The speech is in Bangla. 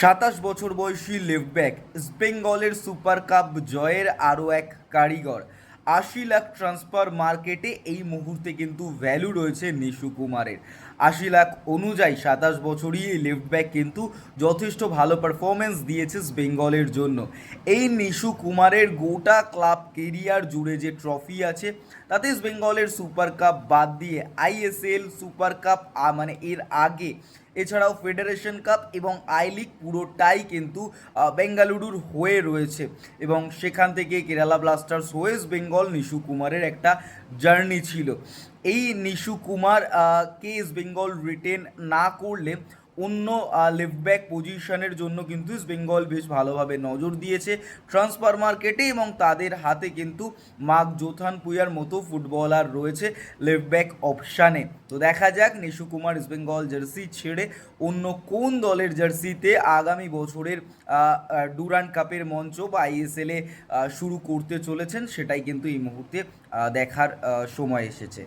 সাতাশ বছর বয়সী লেফট ব্যাক বেঙ্গলের সুপার কাপ জয়ের আরও এক কারিগর। আশি লাখ ট্রান্সফার মার্কেটে এই মুহূর্তে কিন্তু ভ্যালু রয়েছে নিশু কুমারের। আশি লাখ অনুযায়ী সাতাশ বছরই লেফট ব্যাক কিন্তু যথেষ্ট ভালো পারফরমেন্স দিয়েছে বেঙ্গলের জন্য। এই নিশু কুমারের গোটা ক্লাব কেরিয়ার জুড়ে যে ট্রফি আছে, তাতে বেঙ্গলের সুপার কাপ বাদ দিয়ে আইএসএল সুপার কাপ মানে এর আগে এছাড়াও ফেডারেশন কাপ এবং আই লিগ পুরোটাই কিন্তু বেঙ্গালুরুর হয়ে রয়েছে। এবং সেখান থেকে কেরালা ব্লাস্টার্স ওয়েস্ট বেঙ্গল নিশু কুমারের একটা জার্নি ছিল। এই নিশু কুমার আহ, কে ইস্ট বেঙ্গল রিটেন না করলে অন্য লেফট ব্যাক পজিশনের জন্য কিন্তু বেঙ্গল বেশ ভালোভাবে নজর দিয়েছে। ট্রান্সফার মার্কেটে এবং তাদের হাতে কিন্তু মার্ক জোথান পুয়ার মতো ফুটবলার রয়েছে লেফট ব্যাক অপশানে তো দেখা যাক, নিশু কুমার ইস্ট বেঙ্গল জার্সি ছেড়ে অন্য কোন দলের জার্সিতে আগামী বছরের ডুরান্ড কাপের মঞ্চ বা আইএসএলে শুরু করতে চলেছেন, সেটাই কিন্তু এই মুহূর্তে দেখার সময় এসেছে।